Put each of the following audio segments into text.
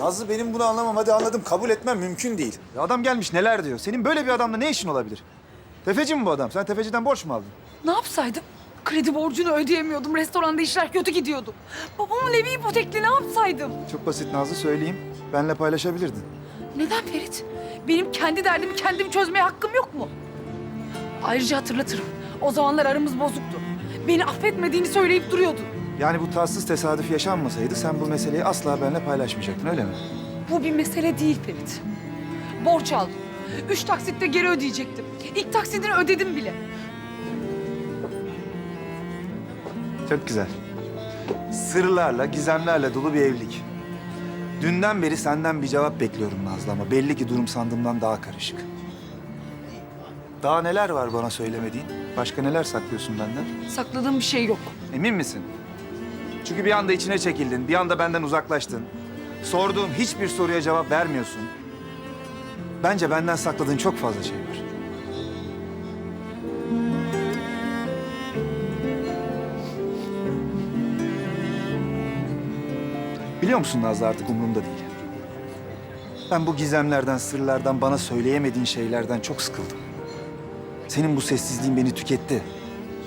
Nazlı benim bunu anlamam. Hadi anladım. Kabul etmem mümkün değil. Ya adam gelmiş neler diyor. Senin böyle bir adamla ne işin olabilir? Tefeci mi bu adam? Sen tefeciden borç mu aldın? Ne yapsaydım? Kredi borcunu ödeyemiyordum. Restoranda işler kötü gidiyordu. Babamın evi ipotekli ne yapsaydım? Çok basit Nazlı söyleyeyim. Benle paylaşabilirdin. Neden Ferit? Benim kendi derdimi kendim çözmeye hakkım yok mu? Ayrıca hatırlatırım. O zamanlar aramız bozuktu. Beni affetmediğini söyleyip duruyordu. Yani bu tatsız tesadüf yaşanmasaydı sen bu meseleyi asla benimle paylaşmayacaktın öyle mi? Bu bir mesele değil Ferit. Borç aldım. Üç taksitte geri ödeyecektim. İlk taksidini ödedim bile. Çok güzel. Sırlarla, gizemlerle dolu bir evlilik. Dünden beri senden bir cevap bekliyorum Nazlı ama belli ki durum sandığımdan daha karışık. Daha neler var bana söylemediğin? Başka neler saklıyorsun benden? Sakladığım bir şey yok. Emin misin? Çünkü bir anda içine çekildin, bir anda benden uzaklaştın. Sorduğum hiçbir soruya cevap vermiyorsun. Bence benden sakladığın çok fazla şey var. Biliyor musun Nazlı artık umurumda değil. Ben bu gizemlerden, sırlardan, bana söyleyemediğin şeylerden çok sıkıldım. Senin bu sessizliğin beni tüketti.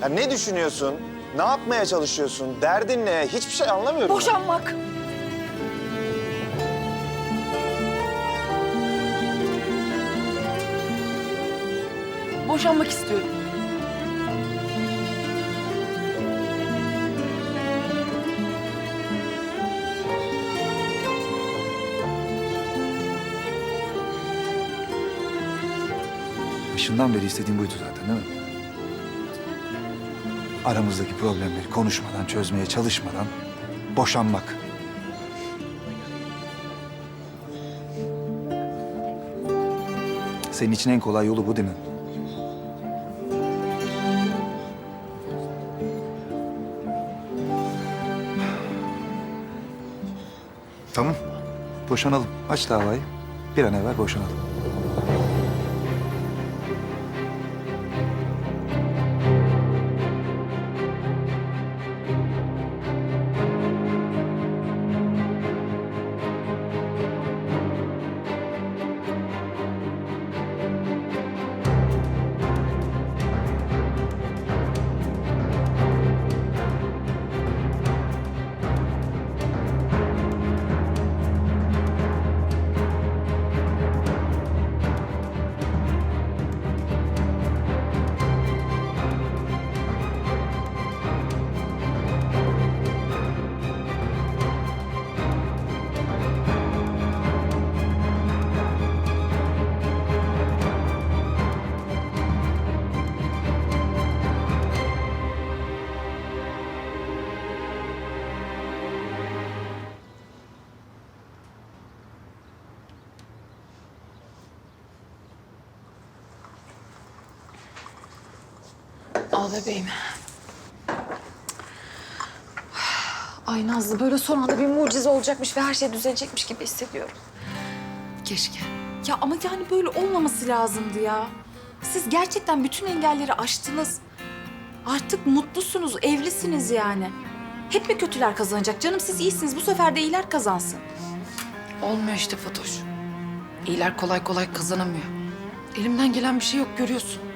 Ya ne düşünüyorsun? Ne yapmaya çalışıyorsun? Derdin ne? Hiçbir şey anlamıyorum. ben. Boşanmak. Boşanmak istiyorum. Başından beri istediğim buydu zaten değil mi? Aramızdaki problemleri konuşmadan, çözmeye çalışmadan boşanmak. Senin için en kolay yolu bu değil mi? Tamam. Boşanalım. Aç davayı. Bir an evvel boşanalım. Al bebeğim. Ay Nazlı böyle son anda bir mucize olacakmış ve her şey düzelecekmiş gibi hissediyorum. Keşke. Ya ama yani böyle olmaması lazımdı ya. Siz gerçekten bütün engelleri aştınız. Artık mutlusunuz, evlisiniz yani. Hep mi kötüler kazanacak? Canım siz iyisiniz. Bu sefer de iyiler kazansın. Olmuyor işte Fatoş. İyiler kolay kolay kazanamıyor. Elimden gelen bir şey yok görüyorsun.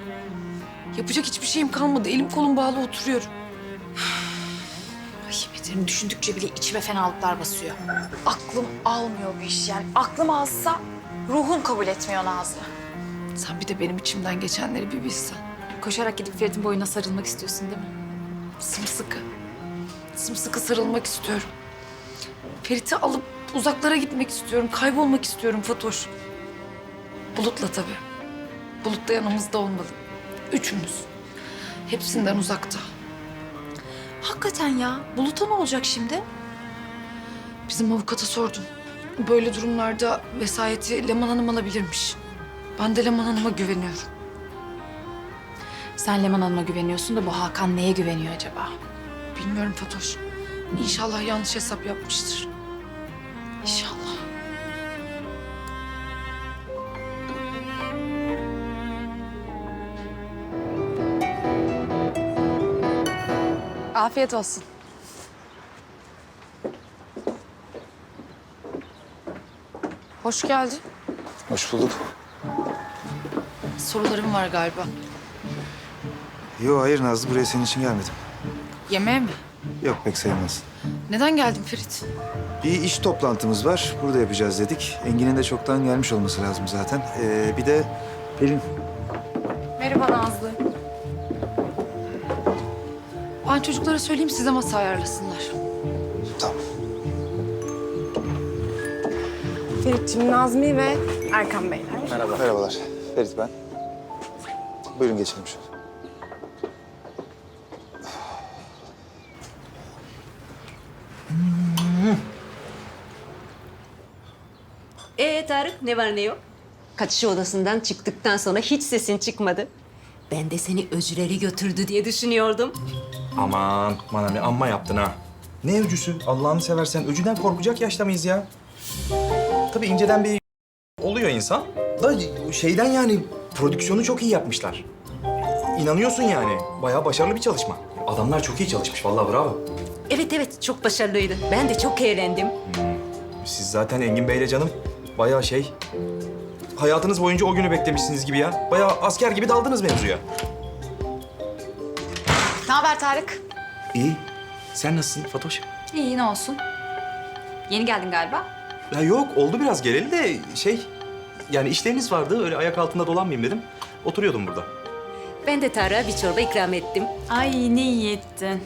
Yapacak hiçbir şeyim kalmadı. Elim kolum bağlı oturuyorum. Ay Bedir'im düşündükçe bile içime fenalıklar basıyor. Aklım almıyor bu iş yani. Aklım alsa ruhum kabul etmiyor Nazlı. Sen bir de benim içimden geçenleri bir bilsen. Koşarak gidip Ferit'in boynuna sarılmak istiyorsun değil mi? Sımsıkı. Sımsıkı sarılmak istiyorum. Ferit'i alıp uzaklara gitmek istiyorum. Kaybolmak istiyorum Fatoş. Bulut'la tabii. Bulut da yanımızda olmalı. Üçümüz. Hepsinden uzakta. Hakikaten ya. Bulut'a ne olacak şimdi? Bizim avukata sordum. Böyle durumlarda vesayeti Leman Hanım alabilirmiş. Ben de Leman Hanım'a güveniyorum. Sen Leman Hanım'a güveniyorsun da bu Hakan neye güveniyor acaba? Bilmiyorum Fatoş. İnşallah yanlış hesap yapmıştır. İnşallah. Afiyet olsun. Hoş geldin. Hoş bulduk. Sorularım var galiba. Yo hayır Nazlı buraya senin için gelmedim. Yemeğe mi? Yok pek sayılmaz. Neden geldin Ferit? Bir iş toplantımız var. Burada yapacağız dedik. Engin'in de çoktan gelmiş olması lazım zaten. Ee, bir de Pelin. Merhaba Nazlı. Ben çocuklara söyleyeyim size masa ayarlasınlar. Tamam. Ferit'ciğim, Nazmi ve Erkan Beyler. Merhabalar. Ferit ben. Buyurun geçelim şöyle. Ee Tarık ne var ne yok? Kaçış odasından çıktıktan sonra hiç sesin çıkmadı. Ben de seni öcüleri götürdü diye düşünüyordum. Aman Manami amma yaptın ha. Ne öcüsü? Allah'ını seversen öcüden korkacak yaşta mıyız ya? Tabii inceden bir oluyor insan. Da şeyden yani prodüksiyonu çok iyi yapmışlar. İnanıyorsun yani. Bayağı başarılı bir çalışma. Adamlar çok iyi çalışmış vallahi bravo. Evet evet çok başarılıydı. Ben de çok eğlendim. Siz zaten Engin Bey'le canım bayağı şey... Hayatınız boyunca o günü beklemişsiniz gibi ya. Bayağı asker gibi daldınız mevzuya. Ne haber Tarık? İyi. Sen nasılsın Fatoş? İyi ne olsun. Yeni geldin galiba. Ya yok oldu biraz geleli de şey... Yani işleriniz vardı öyle ayak altında dolanmayayım dedim. Oturuyordum burada. Ben de Tarık'a bir çorba ikram ettim. Ay ne iyi ettin.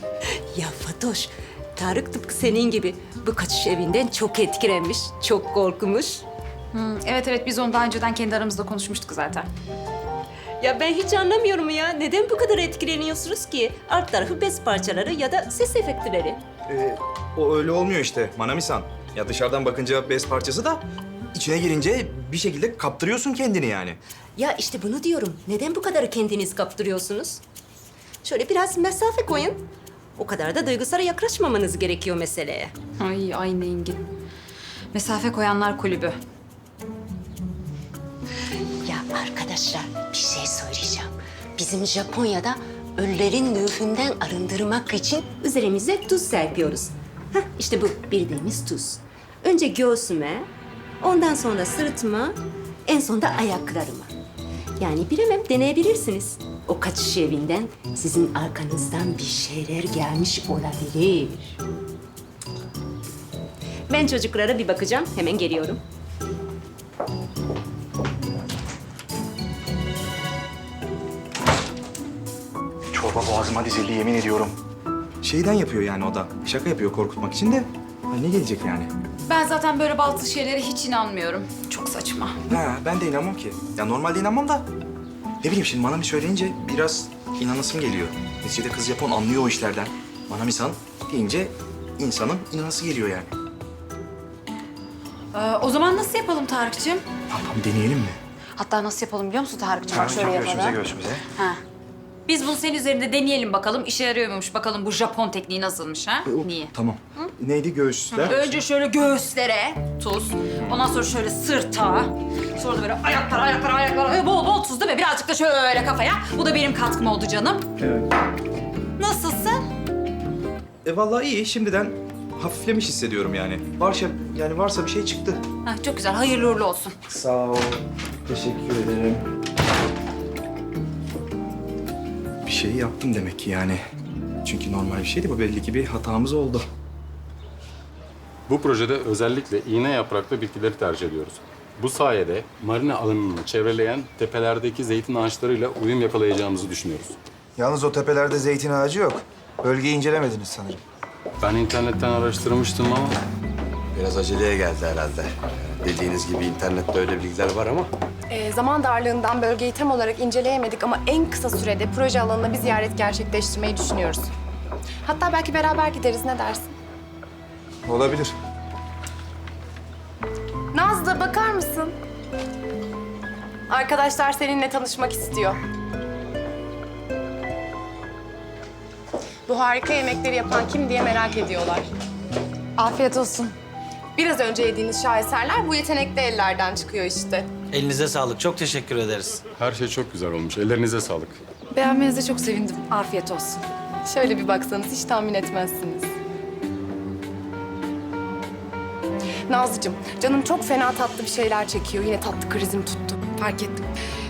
Ya Fatoş, Tarık tıpkı senin gibi bu kaçış evinden çok etkilenmiş, çok korkmuş. Evet evet biz onu daha önceden kendi aramızda konuşmuştuk zaten. Ya ben hiç anlamıyorum ya. Neden bu kadar etkileniyorsunuz ki? Alt tarafı bez parçaları ya da ses efektleri. Ee, o öyle olmuyor işte Manami-san. Ya dışarıdan bakınca bez parçası da içine girince bir şekilde kaptırıyorsun kendini yani. Ya işte bunu diyorum. Neden bu kadar kendiniz kaptırıyorsunuz? Şöyle biraz mesafe koyun. O kadar da duygusala yaklaşmamanız gerekiyor meseleye. Ay ay Engin. Mesafe koyanlar kulübü. Arkadaşlar bir şey söyleyeceğim. Bizim Japonya'da ölülerin nüfünden arındırmak için üzerimize tuz serpiyoruz. Hah işte bu bildiğimiz tuz. Önce göğsüme, ondan sonra sırtıma, en son da ayaklarıma. Yani bilemem deneyebilirsiniz. O kaçış evinden sizin arkanızdan bir şeyler gelmiş olabilir. Ben çocuklara bir bakacağım. Hemen geliyorum. Boğazıma dizildi yemin ediyorum. Şeyden yapıyor yani o da. Şaka yapıyor korkutmak için de. Ha, ne gelecek yani? Ben zaten böyle baltı şeylere hiç inanmıyorum. Çok saçma. Ha, ben de inanmam ki. Ya normalde inanmam da. Ne bileyim şimdi Manami söyleyince biraz inanasım geliyor. Neticede kız Japon anlıyor o işlerden. Manami-san deyince insanın inanası geliyor yani. Ee, o zaman nasıl yapalım Tarık'cığım? Yapalım deneyelim mi? Hatta nasıl yapalım biliyor musun Tarık'cığım? Bak şöyle Göğsümüze yapalım. göğsümüze. Ha. Biz bunu senin üzerinde deneyelim bakalım. işe yarıyor muymuş? Bakalım bu Japon tekniği nasılmış ha? Niye? Tamam. Neydi göğüsler? Önce şöyle göğüslere tuz. Ondan sonra şöyle sırta. Sonra da böyle ayaklara, ayaklara, ayaklara. Böyle bol bol tuz değil mi? Birazcık da şöyle kafaya. Bu da benim katkım oldu canım. Evet. Nasılsın? E vallahi iyi. Şimdiden hafiflemiş hissediyorum yani. Varsa yani varsa bir şey çıktı. Ha, çok güzel. Hayırlı uğurlu olsun. Sağ ol. Teşekkür ederim. Bir şey yaptım demek ki yani. Çünkü normal bir şeydi bu belli ki bir hatamız oldu. Bu projede özellikle iğne yapraklı bitkileri tercih ediyoruz. Bu sayede marina alanını çevreleyen tepelerdeki zeytin ağaçlarıyla uyum yakalayacağımızı düşünüyoruz. Yalnız o tepelerde zeytin ağacı yok. Bölgeyi incelemediniz sanırım. Ben internetten araştırmıştım ama Biraz aceleye geldi herhalde. Dediğiniz gibi internette öyle bilgiler var ama Ee, zaman darlığından bölgeyi tam olarak inceleyemedik ama en kısa sürede proje alanına bir ziyaret gerçekleştirmeyi düşünüyoruz. Hatta belki beraber gideriz, ne dersin? Olabilir. Nazlı, bakar mısın? Arkadaşlar seninle tanışmak istiyor. Bu harika yemekleri yapan kim diye merak ediyorlar. Afiyet olsun. Biraz önce yediğiniz şaheserler bu yetenekli ellerden çıkıyor işte. Elinize sağlık. Çok teşekkür ederiz. her şey çok güzel olmuş. Ellerinize sağlık. Beğenmenize çok sevindim. Afiyet olsun. Şöyle bir baksanız hiç tahmin etmezsiniz. Nazlıcığım, canım çok fena tatlı bir şeyler çekiyor. Yine tatlı krizim tuttu. Fark ettim.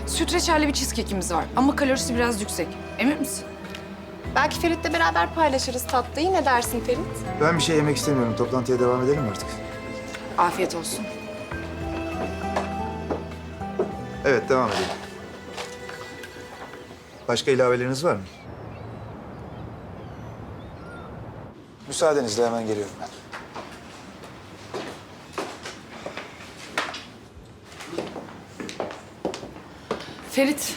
Süt reçelli bir cheesecake'imiz var ama kalorisi biraz yüksek. Emin misin? Belki Ferit'le beraber paylaşırız tatlıyı. Ne dersin Ferit? Ben bir şey yemek istemiyorum. Toplantıya devam edelim mi artık? Afiyet olsun. Evet, devam edelim. Başka ilaveleriniz var mı? Müsaadenizle hemen geliyorum ben. Ferit,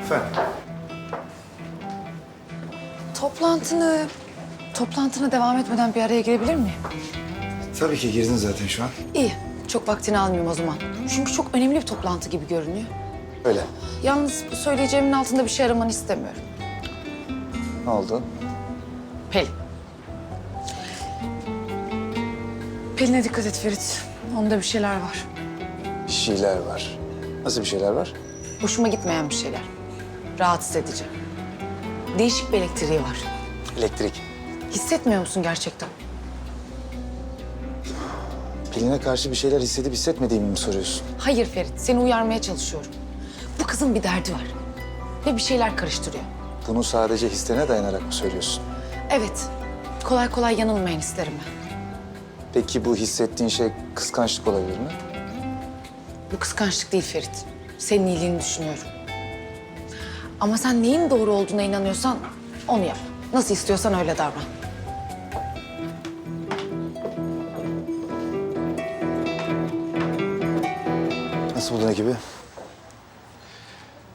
Efendim? toplantını... Toplantına devam etmeden bir araya girebilir miyim? Tabii ki girdin zaten şu an. İyi. Çok vaktini almayayım o zaman. Çünkü çok önemli bir toplantı gibi görünüyor. Öyle. Yalnız söyleyeceğimin altında bir şey aramanı istemiyorum. Ne oldu? Pelin. Pelin'e dikkat et Ferit. Onda bir şeyler var. Bir şeyler var. Nasıl bir şeyler var? Hoşuma gitmeyen bir şeyler. Rahatsız edici. Değişik bir elektriği var. Elektrik. Hissetmiyor musun gerçekten? Pelin'e karşı bir şeyler hissedip hissetmediğimi mi soruyorsun? Hayır Ferit, seni uyarmaya çalışıyorum. Bu kızın bir derdi var. Ve bir şeyler karıştırıyor. Bunu sadece hislerine dayanarak mı söylüyorsun? Evet, kolay kolay yanılmayın isterim ben. Peki bu hissettiğin şey kıskançlık olabilir mi? Bu kıskançlık değil Ferit. Senin iyiliğini düşünüyorum. Ama sen neyin doğru olduğuna inanıyorsan onu yap. Nasıl istiyorsan öyle davran. Nasıl buldun ekibi?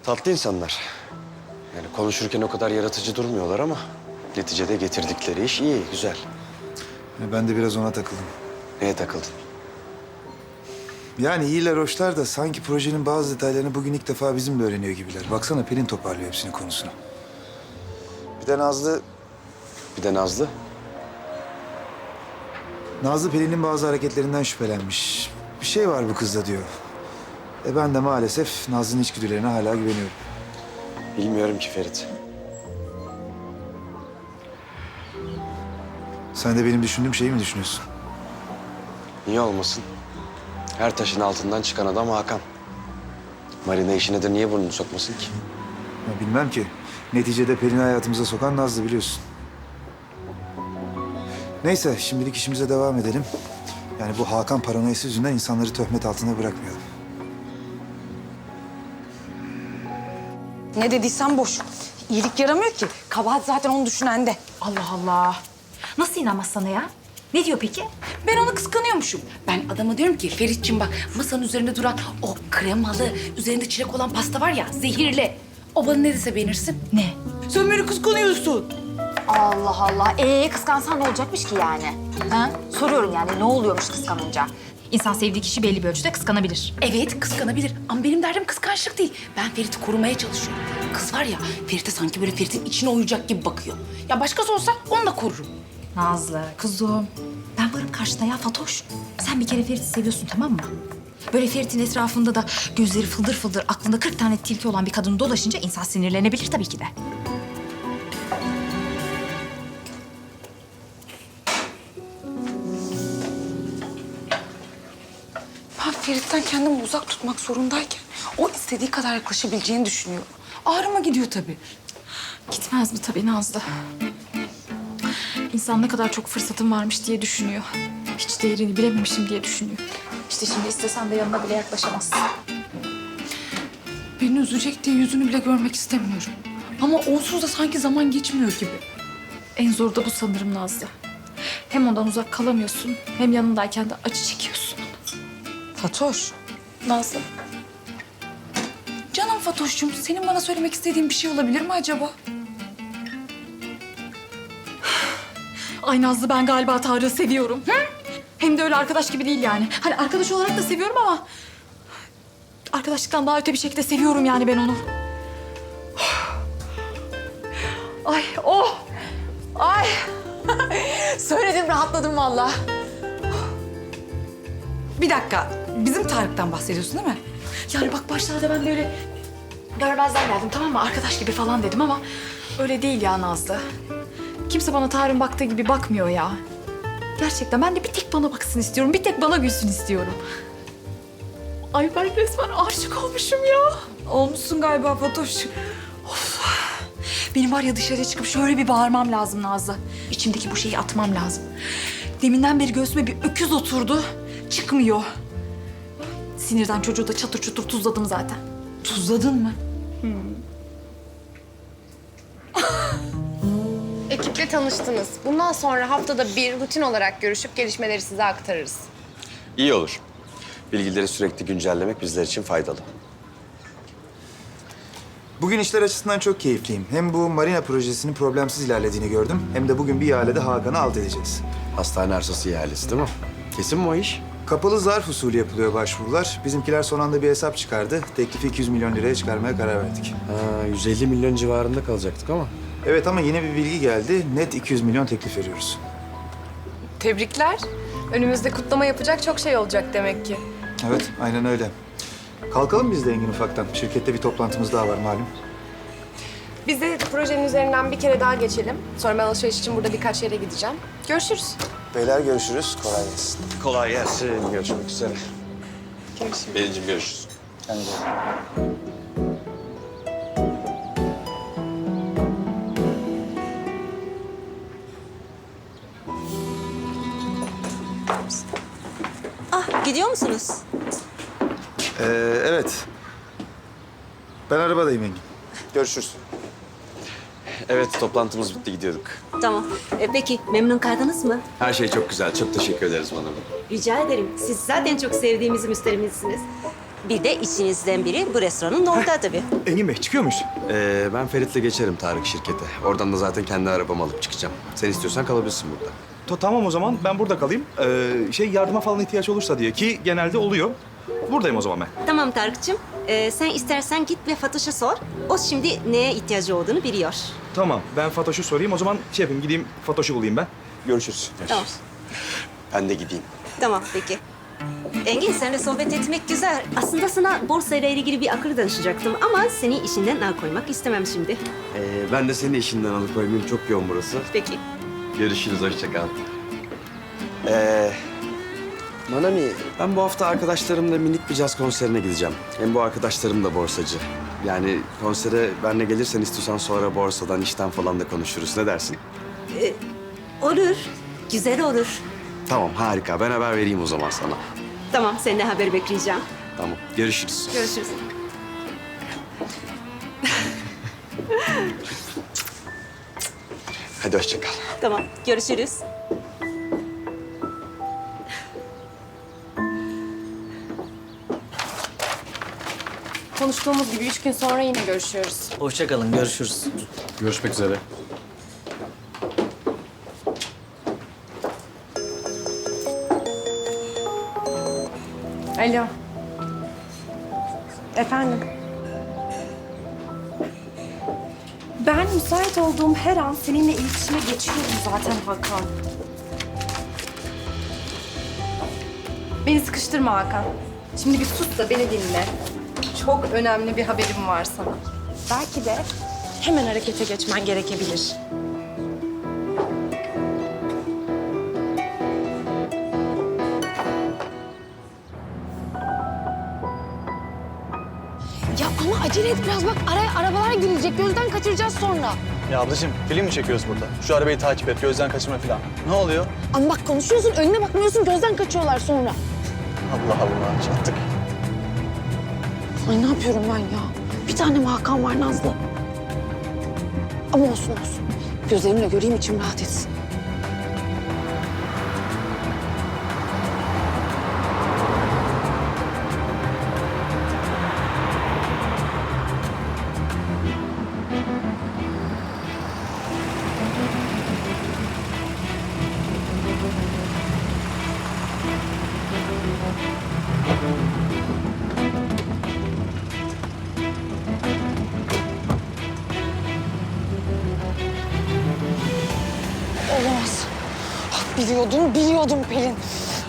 Tatlı insanlar. Yani konuşurken o kadar yaratıcı durmuyorlar ama neticede getirdikleri iş iyi, güzel. Ben de biraz ona takıldım. Neye takıldın? Yani iyiler, hoşlar da sanki projenin bazı detaylarını bugün ilk defa bizimle öğreniyor gibiler. Baksana Pelin toparlıyor hepsinin konusunu. Bir de Nazlı... Bir de Nazlı. Nazlı Pelin'in bazı hareketlerinden şüphelenmiş. Bir şey var bu kızda diyor. E ben de maalesef Nazlı'nın içgüdülerine hala güveniyorum. Bilmiyorum ki Ferit. Sen de benim düşündüğüm şeyi mi düşünüyorsun? Niye olmasın? Her taşın altından çıkan adam Hakan. Marina işine de niye burnunu sokmasın ki? Ya bilmem ki. Neticede Pelin'i hayatımıza sokan Nazlı biliyorsun. Neyse şimdilik işimize devam edelim. Yani bu Hakan paranoyası yüzünden insanları töhmet altında bırakmayalım. Ne dediysen boş. İyilik yaramıyor ki. Kabahat zaten onu düşünende. Allah Allah. Nasıl inanmaz sana ya? Ne diyor peki? Ben onu kıskanıyormuşum. Ben adama diyorum ki Ferit'ciğim bak masanın üzerinde duran o kremalı, üzerinde çilek olan pasta var ya zehirli. O bana ne dese beğenirsin. Ne? Sen beni kıskanıyorsun. Allah Allah. Ee kıskansan ne olacakmış ki yani? Ha? Soruyorum yani ne oluyormuş kıskanınca? İnsan sevdiği kişi belli bir ölçüde kıskanabilir. Evet kıskanabilir ama benim derdim kıskançlık değil. Ben Ferit'i korumaya çalışıyorum. Kız var ya Ferit'e sanki böyle Ferit'in içine oyacak gibi bakıyor. Ya başkası olsa onu da korurum. Nazlı, kuzum. Ben varım karşına ya Fatoş. Sen bir kere Ferit'i seviyorsun tamam mı? Böyle Ferit'in etrafında da gözleri fıldır fıldır, aklında 40 tane tilki olan bir kadın dolaşınca insan sinirlenebilir tabii ki de. Ferit'ten kendimi uzak tutmak zorundayken o istediği kadar yaklaşabileceğini düşünüyorum. Ağrıma gidiyor tabii. Gitmez mi tabii Nazlı? İnsan ne kadar çok fırsatım varmış diye düşünüyor. Hiç değerini bilememişim diye düşünüyor. İşte şimdi istesen de yanına bile yaklaşamazsın. Beni üzecek diye yüzünü bile görmek istemiyorum. Ama onsuz da sanki zaman geçmiyor gibi. En zor da bu sanırım Nazlı. Hem ondan uzak kalamıyorsun hem yanındayken de acı çekiyorsun. Fatoş. Nazlı. Canım Fatoş'cum senin bana söylemek istediğin bir şey olabilir mi acaba? Ay Nazlı ben galiba Tarık'ı seviyorum. Hem de öyle arkadaş gibi değil yani. Hani arkadaş olarak da seviyorum ama... Arkadaşlıktan daha öte bir şekilde seviyorum yani ben onu. Ay oh! Ay! Söyledim rahatladım vallahi. Bir dakika. Bizim Tarık'tan bahsediyorsun değil mi? Yani bak başlarda ben böyle görmezden geldim tamam mı? Arkadaş gibi falan dedim ama öyle değil ya Nazlı. Kimse bana Tarık'ın baktığı gibi bakmıyor ya. Gerçekten ben de bir tek bana baksın istiyorum. Bir tek bana gülsün istiyorum. Ay ben resmen aşık olmuşum ya. Olmuşsun galiba Fatoş. Of. Benim var ya dışarıya çıkıp şöyle bir bağırmam lazım Nazlı. İçimdeki bu şeyi atmam lazım. Deminden beri göğsüme bir öküz oturdu. Çıkmıyor. Sinirden çocuğu da çatır çutur tuzladım zaten. Tuzladın mı? Ekiple tanıştınız. Bundan sonra haftada bir rutin olarak görüşüp gelişmeleri size aktarırız. İyi olur. Bilgileri sürekli güncellemek bizler için faydalı. Bugün işler açısından çok keyifliyim. Hem bu marina projesinin problemsiz ilerlediğini gördüm. Hem de bugün bir ihalede Hakan'ı alt edeceğiz. Hastane arsası ihalesi değil mi? Kesin mi o iş? Kapalı zarf usulü yapılıyor başvurular. Bizimkiler son anda bir hesap çıkardı. Teklifi 200 milyon liraya çıkarmaya karar verdik. Ha, 150 milyon civarında kalacaktık ama. Evet ama yine bir bilgi geldi. Net 200 milyon teklif veriyoruz. Tebrikler. Önümüzde kutlama yapacak çok şey olacak demek ki. Evet, aynen öyle. Kalkalım biz de Engin ufaktan. Şirkette bir toplantımız daha var malum. Biz de projenin üzerinden bir kere daha geçelim. Sonra ben alışveriş için burada birkaç yere gideceğim. Görüşürüz. Beyler görüşürüz. Kolay gelsin. Kolay gelsin. Görüşmek üzere. Görüşürüz. Belincim görüşürüz. Ah gidiyor musunuz? Ee, evet. Ben arabadayım Engin. Görüşürüz. Evet toplantımız bitti gidiyorduk. Tamam. E, peki memnun kaldınız mı? Her şey çok güzel. Çok teşekkür ederiz bana. Rica ederim. Siz zaten çok sevdiğimiz müşterimizsiniz. Bir de içinizden biri bu restoranın orada tabii. Engin Bey çıkıyor muyuz? Ee, ben Ferit'le geçerim Tarık şirkete. Oradan da zaten kendi arabamı alıp çıkacağım. Sen istiyorsan kalabilirsin burada. Ta- tamam o zaman ben burada kalayım. Ee, şey yardıma falan ihtiyaç olursa diye ki genelde oluyor. Buradayım o zaman ben. Tamam Tarık'cığım. E, sen istersen git ve Fatoş'a sor. O şimdi neye ihtiyacı olduğunu biliyor. Tamam ben Fatoş'u sorayım o zaman şey yapayım gideyim Fatoş'u bulayım ben. Görüşürüz. Tamam. Ben de gideyim. Tamam peki. Engin seninle sohbet etmek güzel. Aslında sana borsa ile ilgili bir akıl danışacaktım ama seni işinden alıkoymak istemem şimdi. Ee, ben de seni işinden alıkoymayayım. Çok yoğun burası. Peki. Görüşürüz. Hoşça kal. Ee, Manami, ben bu hafta arkadaşlarımla minik bir caz konserine gideceğim. Hem bu arkadaşlarım da borsacı. Yani konsere benle gelirsen istiyorsan sonra borsadan, işten falan da konuşuruz. Ne dersin? Olur. Güzel olur. Tamam, harika. Ben haber vereyim o zaman sana. Tamam, seninle haber bekleyeceğim. Tamam, görüşürüz. Görüşürüz. Hadi hoşça kal. Tamam, görüşürüz. Konuştuğumuz gibi üç gün sonra yine görüşüyoruz. Hoşçakalın, görüşürüz. Görüşmek üzere. Alo. Efendim? Ben müsait olduğum her an seninle iletişime geçiyorum zaten Hakan. Beni sıkıştırma Hakan. Şimdi bir sus da beni dinle. Çok önemli bir haberim var sana. Belki de hemen harekete geçmen gerekebilir. Ya ama acele et biraz bak araya arabalar girecek gözden kaçıracağız sonra. Ya ablacığım film mi çekiyoruz burada? Şu arabayı takip et, gözden kaçırma falan. Ne oluyor? Ama bak konuşuyorsun önüne bakmıyorsun gözden kaçıyorlar sonra. Allah Allah, çattık. Ay ne yapıyorum ben ya? Bir tane mi Hakan var Nazlı? Ama olsun olsun. Gözlerimle göreyim içim rahat etsin. Biliyordum, biliyordum Pelin.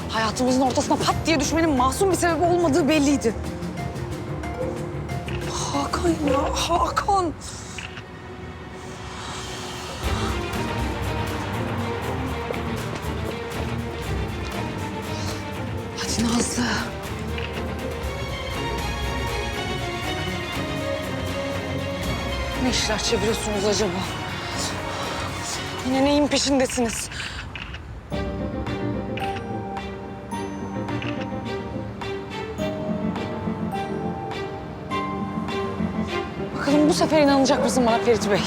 Hayatımızın ortasına pat diye düşmenin masum bir sebebi olmadığı belliydi. Hakan ya, Hakan. Nazlı. Ne işler çeviriyorsunuz acaba? Yine neyin peşindesiniz? Bu sefer inanacak mısın bana Ferit Bey?